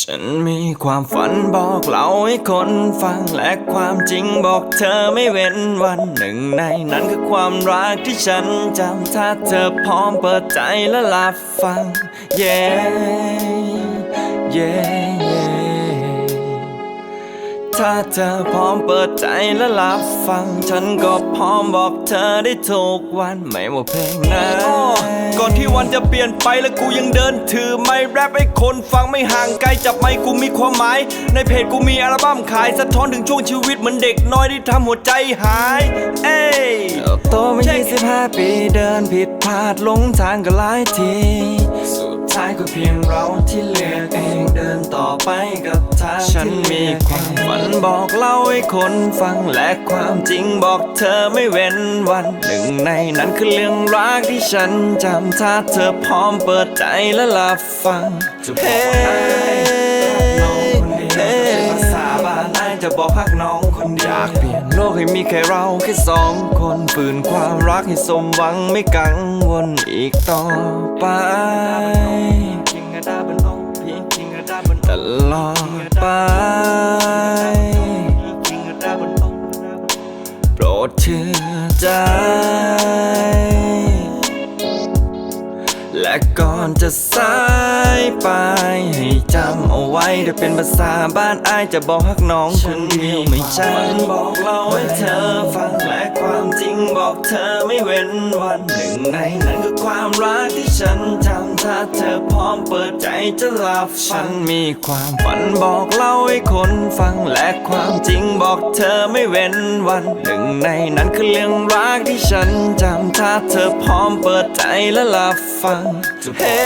ฉันมีความฝันบอกเล่าให้คนฟังและความจริงบอกเธอไม่เว้นวันหนึ่งในนั้นคือความรักที่ฉันจำถ้าเธอพร้อมเปิดใจและรับฟัง yeah ถ้าเธอพร้อมเปิดใจและรับฟัง ฉันก็พร้อมบอกเธอได้ทุกวันไม่ว่าเพลงไหนก่อนที่วันจะเปลี่ยนไปและกูยังเดินถือไม้แรปให้คนฟังไม่ห่างไกลจับไม้กูมีความหมาย ในเพจกูมีอัลบั้มขายสะท้อนถึงช่วงชีวิตเหมือนเด็กน้อยที่ทำหัวใจหาย เอ้ยเติบโตมา25 ปีเดินผิดพลาดหลงทางก็หลายที สุดท้ายก็เพียงเราที่เลือกเองเดินต่อ ไปกับทางฉันมีความฝันบอกเล่าให้คนฟังและความจริงบอกเธอไม่เว้นวัน หนึ่งในนั้นคือเรื่องรักที่ฉันจำถ้าเธอพร้อมเปิดใจและรับฟังเฮ้เฮ้ภาษาบ้านนายจะบอกพักน้องคนเดียวอยากเปลี่ยนโลกให้มีแค่เราแค่สองคนฝืนความรักให้สมหวังไม่กังวลอีกต่อไปต ลอดไป โปรดเชื่อใจ และก่อนจะสายไป ให้จำเอาไว้ถ้าเป็นภาษาบ้านอายจะบอกฮักน้องคนเดียวไม่ใช่บอกเล่าให้เธอฟังและความจริง บอกเธอไม่เว้นวันหนึ่งในนั้นคือความรักที่ฉันจำถ้าเธอพร้อมเปิดใจจะรับฉันมีความฝันบอกเล่าให้คนฟังและความจริงบอกเธอไม่เว้นวันหนึ่งในนั้นคือเรื่องรักที่ฉันจำถ้าเธอพร้อมเปิดใจและรับฟังเฮ้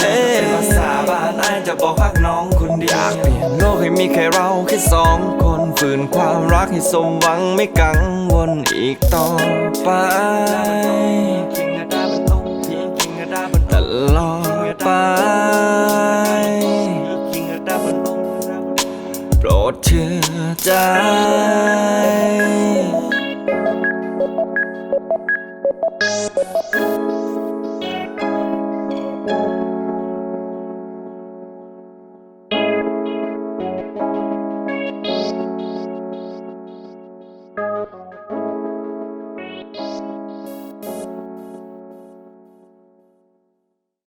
เฮ้เป็นภาษาบ้านอายจะบอกฮักน้องคนเดียว อยากเปลี่ยนโลกให้มีแค่เราแค่สองคนฝืนความรักให้สมหวังไม่กังวลอีกต่อไปตลอดไปโปรดเชื่อใจ